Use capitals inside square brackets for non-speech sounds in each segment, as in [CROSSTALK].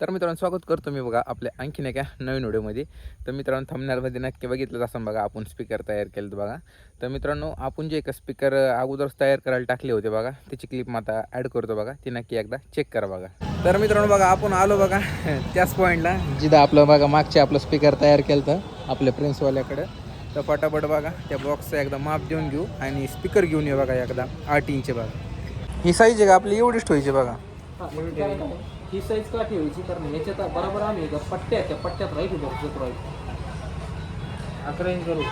तर मित्रांनो स्वागत करतो मी बघा आपल्या आणखीन एका नवीन व्हिडिओमध्ये. तर मित्रांनो थंबनेलमध्ये नक्की बघितलंच असं बघा आपण स्पीकर तयार केलं बघा. तर मित्रांनो आपण जे एक स्पीकर अगोदरच तयार करायला टाकले होते बघा त्याची क्लिप आता ॲड करतो बघा ती नक्की एकदा चेक करा बघा. तर मित्रांनो बघा आपण आलो बघा [LAUGHS] त्याच पॉईंटला जिथं आपलं बघा मागचे आपलं स्पीकर तयार केलं तर आपल्या प्रिन्सवाल्याकडं तर पटापट बघा त्या बॉक्सचा एकदा माप देऊन घेऊ आणि स्पीकर घेऊन येऊ बघा एकदा आठ इंचे बघा. ही साईज आहे का आपली? एवढीच ठेवायची बघा. ही साईज का ठेवायची? कारण ह्याच्यात बरोबर आम्ही एका पट्ट्यात त्या पट्ट्यात राहील बॉक्स राहील. अकरा इंच करू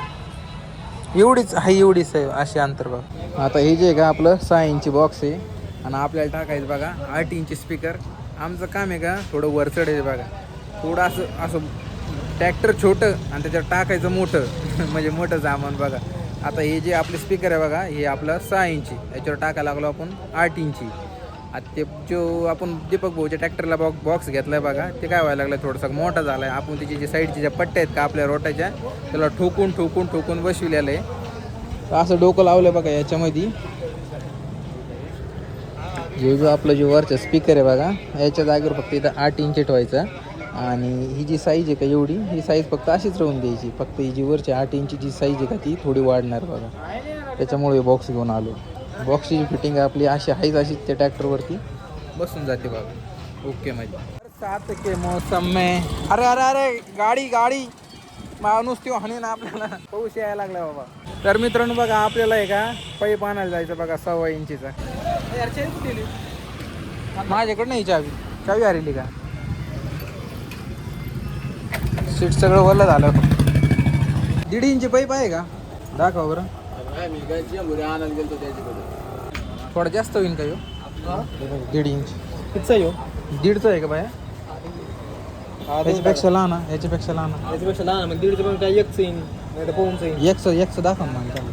एवढीच हा एवढीच आहे असे अंतर बघा. आता हे जे आहे का आपलं सहा इंची बॉक्स आहे आणि आपल्याला टाकायचं बघा आठ इंची स्पीकर आमचं काम आहे का थोडं वरचढ आहे बघा. थोडं असं असं ट्रॅक्टर छोटं आणि त्याच्यावर टाकायचं मोठं. [LAUGHS] म्हणजे मोठं सामान बघा. आता हे जे आपले स्पीकर आहे बघा हे आपलं सहा इंची याच्यावर टाकायला लागलो आपण आठ इंची आता ते जो आपण दीपक भाऊच्या ट्रॅक्टरला बॉक्स बॉक्स घेतलाय बघा ते काय व्हायला लागलं थोडंसं मोठा झालाय. आपण त्याची जे साईडच्या ज्या पट्ट्या आहेत का आपल्या रोटाच्या त्याला ठोकून ठोकून ठोकून बसविलेलं आहे. तर असं डोकं लावलं बघा याच्यामध्ये. जे जो आपलं जे वरचं स्पीकर आहे बघा याच्या जागेवर फक्त इथं आठ इंच ठेवायचा. आणि ही जी साईज आहे का एवढी ही साईज फक्त अशीच राहून द्यायची. फक्त ही जी वरची आठ इंची जी साईज आहे का ती थोडी वाढणार बघा. त्याच्यामुळे बॉक्स घेऊन आलो. बॉक्सची फिटिंग आपली अशी आहेच अशीच त्या ट्रॅक्टरवरती बसून जाते बघा ओके माझी सात के मौसम में. अरे अरे अरे गाडी गाडी. माणूस तो हाणे ना आपल्याला. पाऊस यायला लागला बाबा. तर मित्रांनो बघा आपल्याला आहे का पाईप आणायला जायचं बघा सव्वा इंचीचा. माझ्याकडे नाही चावी. चावी हरली का? सीट सगळं वल्ल झालं. दीड इंची पाईप आहे का? दाखवा बरं. थोडा जास्त होईल का ह्यो? दीड इंच. किती येऊ दीडचं आहे का बाया? याच्यापेक्षा लहान हा, याच्यापेक्षा लहान हा. याच्यापेक्षा लहान मग दीडचं पण काय एकच येईन? नाही तर पाऊनच येईन. एकचं एकचं दाखवा ना मला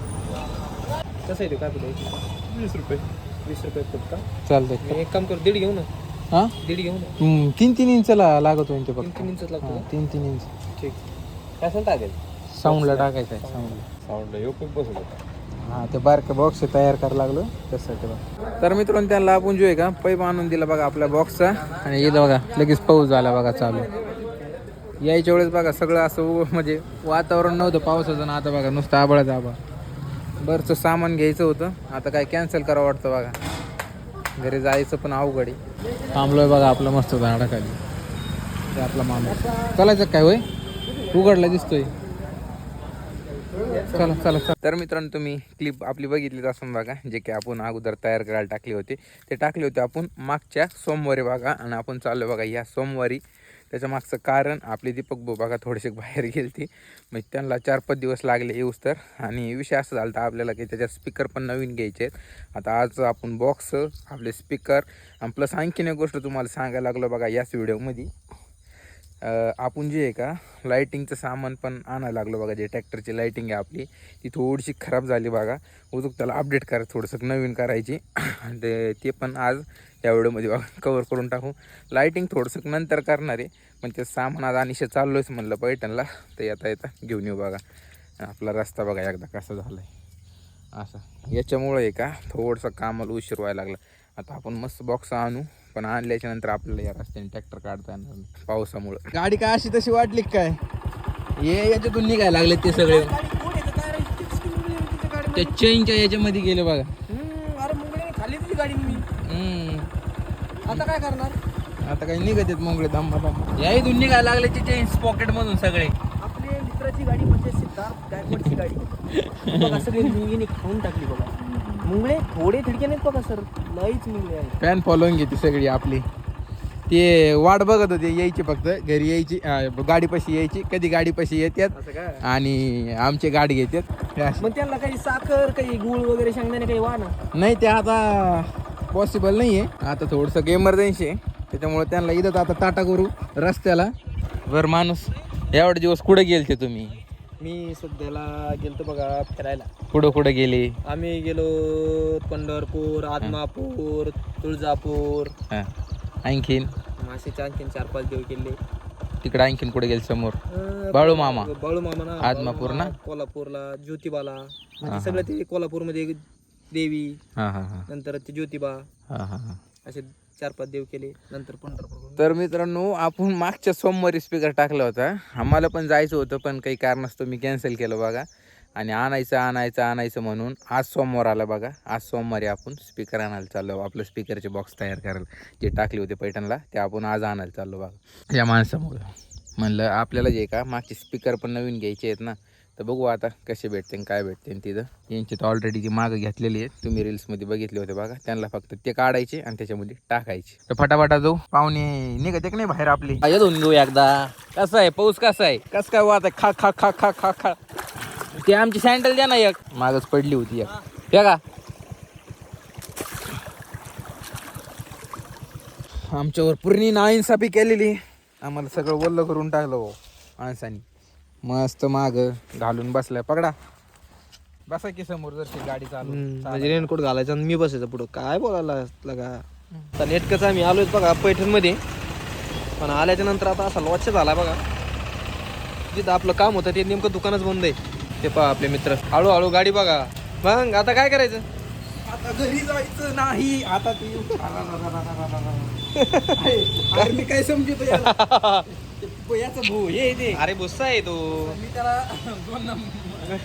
कसं येते काय तुला वीस रुपये. वीस रुपये फुट का चालतंय. मी एक काम करू दीड घेऊ ना. हां? दीड घेऊ ना. हम्म, तीन तीन इंचला लागत होईल ते तीन फक्त. तीन इंचच लागतो हां, तीन तीन इंच. ठीक. काय सांगता टाकेल साऊंडला टाकायचं आहे साऊंडला. साऊंड येऊ खूप बसलो हा ते बारके बॉक्स तयार करायला लागलो त्यासाठी बघा. तर मित्रांनो त्यांना आपण जो आहे का पैप आणून दिला बघा आपल्या बॉक्सचा आणि इथं बघा लगेच पाऊस झाला बघा चालू. यायच्या वेळेस बघा सगळं असं म्हणजे वातावरण नव्हतं पावसाचं ना आता बघा नुसतं आबळाच आबा बरंच सामान घ्यायचं होतं. आता काय कॅन्सल करावं वाटतं बघा. घरी जायचं पण अवघड आहे. थांबलोय बघा आपलं मस्त झाडाखाली. ते आपला माणूस. चालायचं काय होय? उघडला दिसतोय. चला चला चला तर मित्रांनो तुम्ही क्लिप आपली बघितलीच असून बघा जे की आपण अगोदर तयार करायला टाकले होते ते टाकले होते आपण मागच्या सोमवारी बघा आणि आपण चाललो बघा ह्या सोमवारी. त्याच्या मागचं कारण आपले दीपक भाऊ बघा थोडेसे बाहेर गेलते. म्हणजे त्यांना चार पाच दिवस लागले येऊस तर. आणि विषय असं झाला होता आपल्याला की त्याच्यात स्पीकर पण नवीन घ्यायचे आहेत. आता आज आपण बॉक्स आपले स्पीकर आणि प्लस आणखीन एक गोष्ट तुम्हाला सांगायला लागलो बघा याच व्हिडिओमध्ये आपण जे आहे का लाईटिंगचं सामान पण आणायला लागलो बघा जे ट्रॅक्टरची लाईटिंग आहे आपली ती थोडीशी खराब झाली बघा. उजूक त्याला अपडेट करा थोडंसं नवीन करायची. आणि ते ते पण आज या व्हिडिओमध्ये बघा कवर करून टाकू. लाईटिंग थोडंसं नंतर करणार आहे पण ते सामान आज अनिशा चाललोच म्हणलं पैठणला. तर येता येता घेऊन येऊ बघा. आपला रस्ता बघा एकदा कसा झाला आहे असं. याच्यामुळं आहे का थोडंसं कामाला उशीर व्हायला लागला. आता आपण मस्त बॉक्स आणू. पण आणल्याच्या नंतर आपल्याला या रस्त्याने ट्रॅक्टर काढता येणार नाही, पावसामुळं. गाडी काय अशी तशी वाटली का काय? हे याच्यातून निघायला लागले ते सगळे. त्या चेनच्या याच्यामध्ये गेले बघा. अरे खाली तुझी गाडी मी. हम्म. आता काय करणार? आता काही निघत आहेत मोंगळे दम्मा दम्मा या इथून निघायला लागले ते चेन्स पॉकेट मधून सगळे. आपली मित्राची गाडी म्हणजे सिद्धार्थ गायकवाडची गाडी. [LAUGHS] बघा सगळी मुंगीने खाऊन टाकली बघा. मुंगळे थोडे थिडके नाहीत बघा सर. लईच फॅन फॉलोईंग घेते सगळी आपली. ते वाट बघत होते यायची फक्त. घरी यायची गाडी पशी यायची. कधी गाडी पशी येतात आणि आमची गाडी घेतात. मग त्यांना काही साखर काही गुळ वगैरे शेंगदाणे काही वाना? नाही ते आता पॉसिबल नाही आहे आता थोडंसं इमर्जन्सी आहे. त्याच्यामुळे त्यांना इथं आता टाटा करू रस्त्याला. बरं माणूस एवढे दिवस कुठे गेलते तुम्ही? मी सध्याला गेलतो बघा फिरायला. कुठं कुठं गेले? आम्ही गेलो पंढरपूर आदमापूर तुळजापूर. हां. आणखीन? मासेचे आणखीन चार पाच देव केले तिकडं आणखीन कुठे गेले समोर? अं, बाळू मामा. बाळू मामा ना आदमापूर ना? कोल्हापूरला ज्योतिबाला. म्हणजे सगळं ते कोल्हापूरमध्ये देवी हां हां हां. नंतर ते ज्योतिबा. हां हां हां. असे चार पाच देव केले नंतर पंढरपूर तर मित्रांनो आपण मागच्या सोमवारी स्पीकर टाकला होता. आम्हाला पण जायचं होतं पण काही कारणास्तव मी कॅन्सल केलं बघा. आणि आणायचं आणायचं आणायचं म्हणून आज सोमवार आला बघा. आज सोमवारी आपण स्पीकर आणायला चाललो. आपलं स्पीकरचे बॉक्स तयार करायला जे टाकले होते पैठणला ते आपण आज आणायला चाललो बघा. या माणसामुळं. म्हणलं आपल्याला जे का मागचे स्पीकर पण नवीन घ्यायचे आहेत ना. तर बघू आता कसे भेटते काय भेटते तिथं. यांची तर ऑलरेडी जी मागं घेतलेली आहे तुम्ही रील्समध्ये बघितले होते बघा. त्यांना फक्त ते काढायचे आणि त्याच्यामध्ये टाकायचे. तर फटाफटा जाऊ. पाहुणे निघते की नाही बाहेर आपली? येऊन घेऊ एकदा. कसं आहे? पाऊस कसा आहे? कसं काय वाहत आहे खा खा खा खा खा खा. ते आमची सँडल द्या ना एक. मागच पडली होती एक. बघा. आमच्यावर पूर्ण नाइन्साफी केलेली. आम्हाला सगळं वल्ल करून टाकलं माणसानी. मस्त माग घालून बसलाय. पकडा. बसा की समोर जर गाडी चालू. म्हणजे रेनकोट घालायचा आणि मी बसायचं पुढं. काय बोलायला लगा? आता नेटकंच आम्ही आलोय बघा पैठणमध्ये पण आल्याच्यानंतर आता असा लॉच झाला बघा. जिथं आपलं काम होतं ते नेमकं दुकानच बंद आहे. ते पहा आपले मित्र. हळूहळू गाडी बघा. मग आता काय करायचं? आता घरी जायचं नाही. आता ते [LAUGHS] अरे मी काय समजतो याला? [LAUGHS] ते याचं भाऊ हे ते अरे बुस्सा आहे तो. मी त्याला दोन नंबर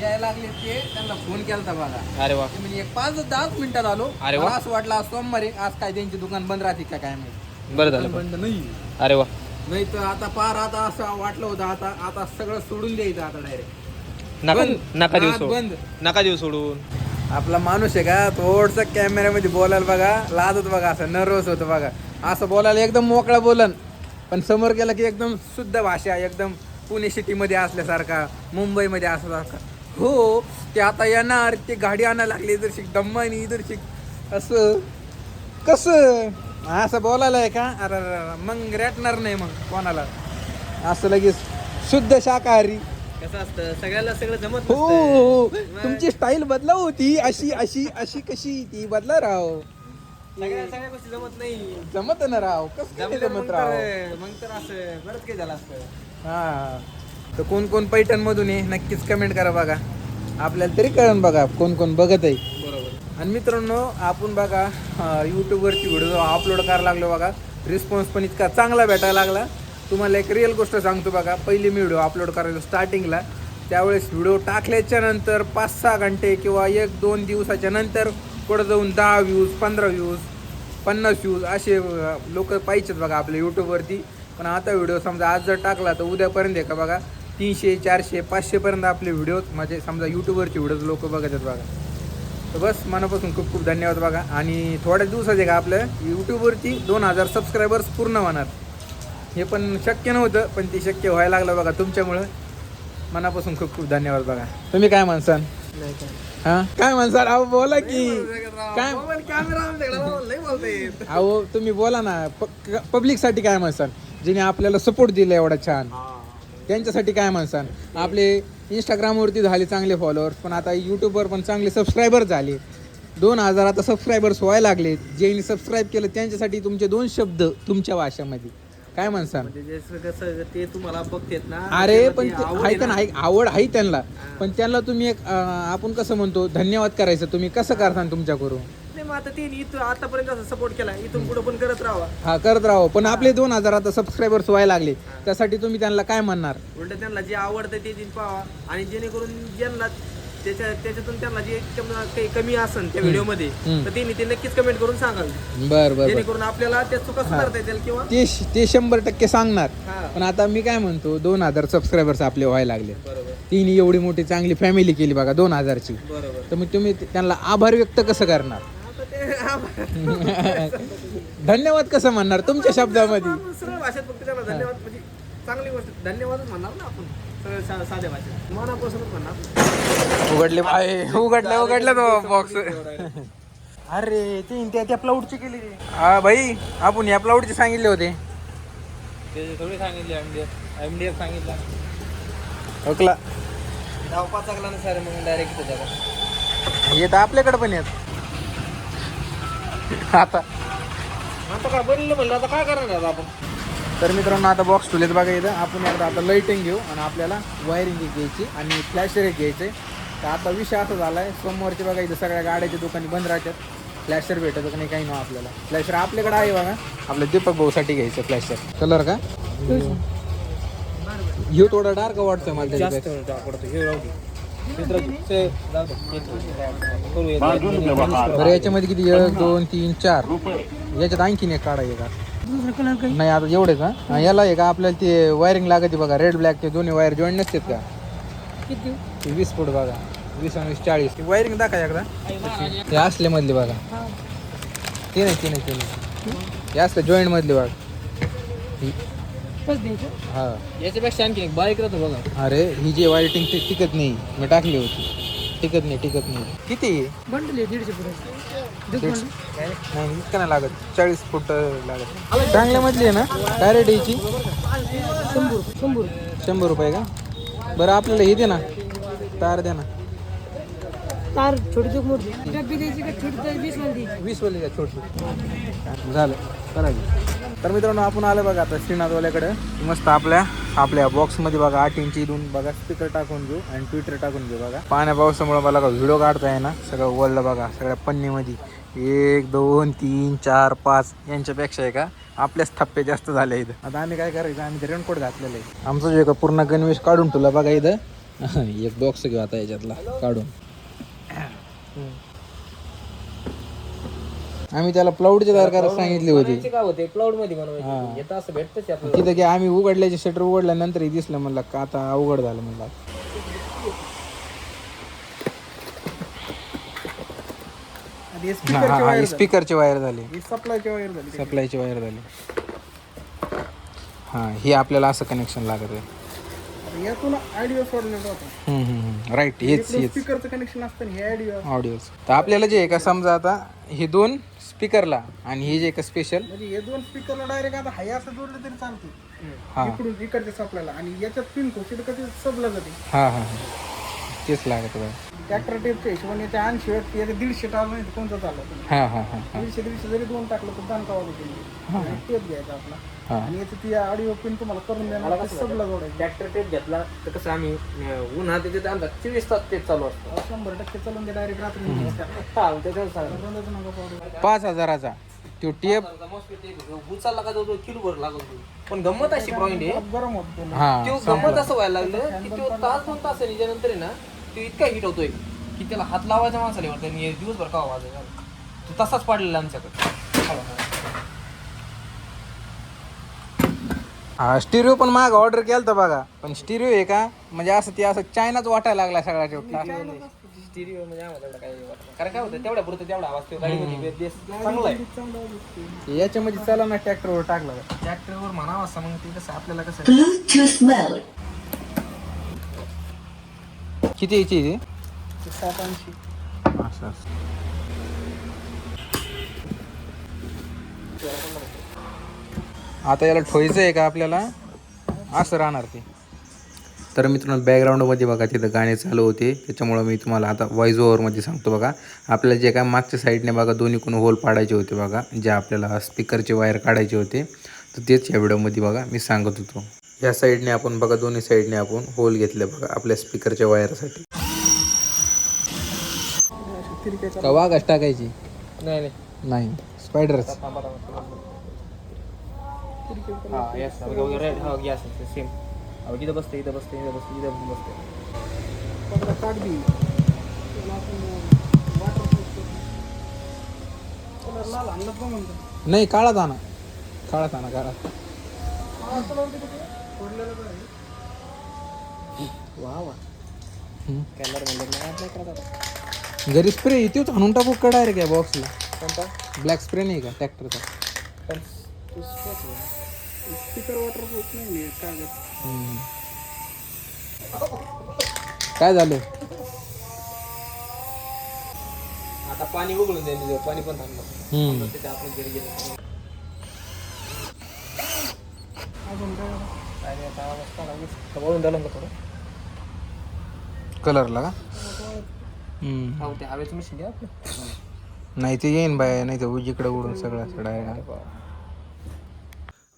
यायला लागले ते त्यांना फोन केला बघा अरे वा. ते म्हणजे एक पाच दहाच मिनिटात आलो. अरे वा. मला असं वाटलं आज सोमवारी आज काय त्यांची दुकान बंद राहते का काय माहिती? बरं झालं बंद नाही. अरे वा. नाही तर आता पार आता असं वाटलं होतं आता आता सगळं सोडून द्यायचं आता डायरेक्ट नका बंद. नका देऊ हा, सोडून. बंद. नका देऊ सोडून. आपला माणूस आहे का? थोडस कॅमेऱ्यामध्ये बोलायला बघा. लाजत बघा असं नर्वस होतं बघा. असं बोलायला एकदम मोकळा बोलन. पण समोर गेलं की एकदम शुद्ध भाषा एकदम पुणे सिटीमध्ये असल्यासारखा मुंबईमध्ये असल्यासारखा. हो ते आता येणार ते गाडी आणायला लागली इधर शिक दम्मानी इधर शिक. असं. कसं? असं बोलायला आहे का? अरे अरे, मग रेटणार नाही मग कोणाला. असं लगेच शुद्ध शाकाहारी. कसं असतं? सगळ्याला सगळं जमत हो हो, हो. तुमची स्टाईल बदला होती. अशी अशी अशी कशी ती बदला राव. सगळ्या सगळ्या गोष्टी जमत नाही. जमत ना राव. कसं काय जमत राव? तर मग तर असं बरंच काही झालं असतं. हा. तर कोण कोण पैठण मधून आहे? नक्कीच कमेंट करा बघा. आपल्याला तरी कळण बघा कोण कोण बघत आहे. बरोबर. आणि मित्रांनो आपण बघा यूट्यूबवरती व्हिडिओ अपलोड करायला लागलो बघा. रिस्पॉन्स पण इतका चांगला भेटायला लागला. तुम्हाला एक रिअल गोष्ट सांगतो बघा. पहिली मी व्हिडिओ अपलोड करायचो स्टार्टिंगला त्यावेळेस व्हिडिओ टाकल्याच्या नंतर पाच सहा घंटे किंवा एक दोन दिवसाच्या नंतर पुढं जाऊन दहा व्ह्यूज पंधरा व्ह्यूज पन्नास व्ह्यूज असे लोक पाहिजेत बघा आपल्या यूट्यूबवरती पण आता व्हिडिओ समजा आज जर टाकला तर उद्यापर्यंत आहे का बघा? तीनशे चारशे पाचशेपर्यंत आपले व्हिडिओ म्हणजे समजा यूट्यूबवरचे व्हिडिओज लोक बघत आहेत बघा. तर बस मनापासून खूप खूप धन्यवाद बघा. आणि थोड्या दिवसात आहे का आपलं? यूट्यूबवरती दोन हजार सबस्क्रायबर्स पूर्ण होणार. हे पण शक्य नव्हतं पण ते शक्य व्हायला लागलं बघा तुमच्यामुळं. मनापासून खूप खूप धन्यवाद बघा. तुम्ही काय काय. हा? काय म्हणसाल अहो बोला की. काय? अहो तुम्ही बोला ना पब्लिकसाठी काय म्हणसाल जिने आपल्याला सपोर्ट दिला एवढा छान. त्यांच्यासाठी काय म्हणसाल आपले इंस्टाग्रामवरती झाले चांगले फॉलोअर्स पण आता यूट्यूबवर पण चांगले सबस्क्रायबर झाले. दोन हजार आता सबस्क्रायबर्स व्हायला लागलेत. ज्यांनी सबस्क्राईब केलं त्यांच्यासाठी तुमचे दोन शब्द तुमच्या भाषेमध्ये. काय म्हणसाल म्हणजे ते तुम्हाला बघतेत ना अरे पण ती ते- आवड आहे ऐका ना. ऐक आवड आहे त्यांना. पण त्यांना तुम्ही एक अं, आपण कसं म्हणतो धन्यवाद करायचं. तुम्ही कसं करता तुमच्या करून नाही मग आता ते इथं आतापर्यंत असं सपोर्ट केला. इथून पुढे पण करत राहावा. हा करत राहो पण आपले दोन हजार आता सबस्क्रायबर्स व्हायला लागले. त्यासाठी तुम्ही त्यांना काय म्हणणार? उलट त्यांना जे आवडतं ते पावा आणि जेणेकरून ज्यांना त्याच्या त्याच्यातून त्यांना जे काही कमी असेल त्या व्हिडिओमध्ये हम्म. तर त्यांनी ते नक्कीच कमेंट करून सांगाल बर बर जेणेकरून आपल्याला त्या चुका सुधारता येतील किंवा ते ते शंभर टक्के सांगणार हा पण आता मी काय म्हणतो दोन हजार सबस्क्रायबर्स आपले व्हायला लागले तिने एवढी मोठी चांगली फॅमिली केली बघा दोन हजारची तर मग तुम्ही त्यांना आभार व्यक्त कसं करणार धन्यवाद कसं म्हणणार तुमच्या शब्दामध्ये धन्यवाद म्हणजे चांगली गोष्ट धन्यवादच म्हणणार ना आपण सा- साध्या भाषेत. मनापासूनच म्हणणार. उघडले बाय उघडलं उघडलं तो बॉक्स [LAUGHS] अरे ते त्या त्या प्लाऊडची केली हा भाई आपण या प्लाऊडचे सांगितले होते. ते थोडी सांगितले एमडीएफ एमडीएफ सांगितलं. ओकला. धाव पाच लागला ना सर मग डायरेक्ट येत आपल्याकडे पण येत आता. आता काय बनलं म्हणलं आता काय करणार आता आपण? तर मित्रांनो आता बॉक्स ठेवलेत बघा इथं. आपण एकदा आता लाईटिंग घेऊ आणि आपल्याला वायरिंग घ्यायची आणि फ्लॅशर एक घ्यायचे. तर आता विषय असा झाला आहे सोमवारची बघा इथं सगळ्या गाड्याच्या दुकाने बंद राहतात. फ्लॅशर भेटत का नाही काही ना आपल्याला. फ्लॅशर आपल्याकडे आहे बघा. आपल्या दीपक भाऊसाठी घ्यायचं फ्लॅशर कलर का? ह्यो थोडा डार्क वाटतोय मला जास्त त्याच्यापेक्षा. पडतो हे राहू दे. ते तर- ते जाऊ दे. करू एक. बरं याच्यामध्ये किती? एक दोन तीन चार. याच्यात आणखीन एक. का नाही आता एवढेच हा? हा याला आहे का आपल्याला ते वायरिंग लागते बघा रेड ब्लॅक ते दोन्ही वायर जॉईन नसतात का? ते वीस फूट बघा वीस आणि वीस चाळीस. वायरिंग दाखवा एकदा. हे असले मधली बघा. ते नाही ते नाही ते नाही. हे असले जॉईंट मधली बघा. ही- हा. याच्यापेक्षा आणखी एक बारीक राहतो बघा. अरे ही जी वायरिंग ती टिकत नाही मी टाकली होती. टिकत नाही टिकत नाही. किती? बंडल आहे दीडशे? दीडशे? नाही इतकं नाही लागत. चाळीस फूट लागत. चांगल्या मधली आहे ना? काय रेट याची? शंभर शंभर. शंभर रुपये का? बरं आपल्याला हे दे ना. तार दे ना. तार छोटी चोक मोठी. डब्बी द्यायची का? छोटी तार वीस वाली द्या छोटी. झालं. करायचं तर मित्रांनो आपण आलं बघा आता श्रीनाथवाल्याकडे. मस्त आपल्या आपल्या बॉक्समध्ये बघा आठ इंची दोन बघा स्पीकर टाकून घेऊ आणि ट्विटर टाकून घेऊ बघा. पाण्या पावसामुळे मला व्हिडिओ काढता आहे ना सगळं वळलं बघा सगळ्या पन्नीमध्ये. एक दोन तीन चार पाच यांच्यापेक्षा आहे का आपल्याच थप्पे जास्त झाले इथं. आता आम्ही काय करायचं आम्ही ते रेनकोट घातलेलं आहे. आमचं जे का पूर्ण गणवेश काढून तुला बघा इथं. [LAUGHS] एक बॉक्स घेऊ आता याच्यातला काढून. आम्ही त्याला प्लाऊडचे दरकार सांगितले होते. काय होते? क्लाउडमध्ये हा. बनवायचे येतं असं भेटतच आपल्याला. तिथं की आम्ही उघडल्याचे शटर उघडल्यानंतर हे दिसलं म्हणलं का आता अवघड झालं म्हणलं. हा हा स्पीकरचे वायर झाले. सप्लायचे वायर झाली. सप्लायचे वायर झाले हा हे आपल्याला असं कनेक्शन लागत आहे. यातून ऑडिओ सोडलेलं होतं. राईट हेच हेच. स्पीकरचं कनेक्शन असतं हे ऑडिओ तर आपल्याला जे आहे का समजा आता हे दोन स्पीकरला आणि हे जे का स्पेशल म्हणजे हे दोन स्पीकरला डायरेक्ट आता हाय असं जोडलं तरी चालते हा. इकडून इकडच्या सप्लायला आणि याच्यात पिन खोशी तर कधी? जाते हा हा हा. तेच लागत आहे ट्रॅक्टर टेपच्या हिशोबाने याच्या ऐंशी वाट याच्या दीडशे टाळलं नाही तर कोणतं चाललं? हा हा हा हा. दीडशे दीडशे जरी दोन टाकलं तर दान कावा होते टेप घ्यायचा आपला. हा. आणि याची ती ऑडिओ पिन तुम्हाला करून देणार ते सबला जोडायचं. ट्रॅक्टर टेप घेतला तर कसं आम्ही अं, उन्हात त्याच्यात आणला चोवीस तास तेच चालू असतं. शंभर टक्के चालून ते डायरेक्ट रात्री हा त्याच्यावर सांगा बंदच नका पाडू. पाच हजाराचा. तो टेप उचलला का तो किलो भर लागतो पण गंमत अशी पॉईंट आहे. गरम होत ते. हा तो गंमत असं व्हायला लागलं की तो तास दोन तास नंतर आहे ना तो इतका हिट होतोय की त्याला हात लावायचा माणसाला वाटतं आणि हे दिवसभर का वाजायचा तो तसाच पाडलेला आमच्याकडे. हा स्टिरिओ पण माग ऑर्डर केलं तर बघा. पण स्टिरिओ आहे का? म्हणजे असं ते असं चायनाच वाटायला लागला सगळा शेवटला स्टिरिओ म्हणजे आम्हाला काही वाटत नाही. कारण काय होतं तेवढ्या पुरतं तेवढा आवाज तो गाडीमध्ये बेस चांगला आहे. याच्यामध्ये चला ना ट्रॅक्टरवर टाकला. ट्रॅक्टरवर म्हणावं असं मग ते कसं आपल्याला कसं Bluetooth mode. किती याची आहे ते? सात ऐंशी असं असं. आता याला ठोयचं आहे का आपल्याला? असं राहणार ते. तर मित्रांनो बॅकग्राऊंडमध्ये बघा तिथं गाणे चालू होते. त्याच्यामुळं मी तुम्हाला आता व्हॉइस ओव्हरमध्ये सांगतो बघा. आपल्याला जे काय मागच्या साईडने बघा दोन्ही कोण होल पाडायचे होते बघा. जे आपल्याला स्पीकरचे वायर काढायचे होते. तर तेच या व्हिडिओमध्ये बघा मी सांगत होतो. या साईडने आपण बघा दोन्ही साईडने आपण होल घेतले बघा आपल्या स्पीकरच्या वायरसाठी. का वाघाच टाकायची? नाही नाही. नाही. स्पायडरच हा यस रेड हा गॅस सेम अहो इथं बसते इथं बसते इथं बसते इथं बसते. नाही काळा दाना काळा दाना काळा वा वा घरी स्प्रे तोच आणून टाकू का डायरेक्ट या बॉक्सला कोणता? ब्लॅक स्प्रे नाही का ट्रॅक्टरचा पण तू. स्पीकर नाही कागद. काय झालं? आता पाणी उघडून द्या तिथं. पाणी पण थांबलं. हम्म. तिथे आपण घरी गेलो. अजून काय? आता आवाज वळून का थोडं. कलरला का? हम्म. हा ते हवेचं मशीन घ्या आपलं. नाही ते येईन बाय नाही तर उजीकडे उडून सगळं डायरेक्ट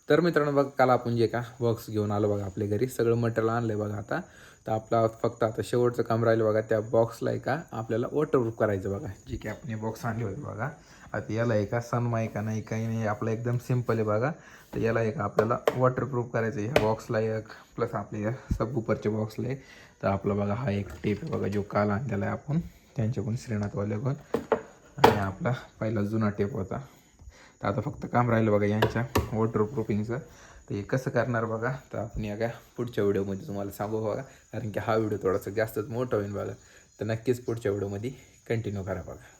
तर मित्रांनो बघा काल आपण जे का बॉक्स घेऊन आलो बघा आपल्या घरी. सगळं मटेरियल आणलंय बघा आता. तर आपला फक्त आता शेवटचं काम राहिलं बघा. त्या बॉक्सला आहे का आपल्याला वॉटरप्रूफ करायचं बघा. जे की आपण बॉक्स आणले होते बघा. आता याला आहे का सनमा आहे का नाही काही नाही आपलं एकदम सिंपल आहे बघा. तर याला एक आपल्याला वॉटरप्रूफ करायचं आहे. ह्या बॉक्सला एक प्लस आपल्या या सब बॉक्सला आहे तर आपला बघा हा एक टेप आहे बघा जो काल आणलेला आहे आपण. त्यांच्याकडून श्रीनाथवाल्याकडून आणि आपला पहिला जुना टेप होता. तर आता फक्त काम राहिलं बघा यांच्या वॉटरप्रूफिंगचं तर हे कसं करणार बघा? तर आपण या का पुढच्या व्हिडिओमध्ये तुम्हाला सांगू बघा. कारण की हा व्हिडिओ थोडासा जास्तच मोठा होईल बघा. तर नक्कीच पुढच्या व्हिडिओमध्ये कंटिन्यू करा बघा.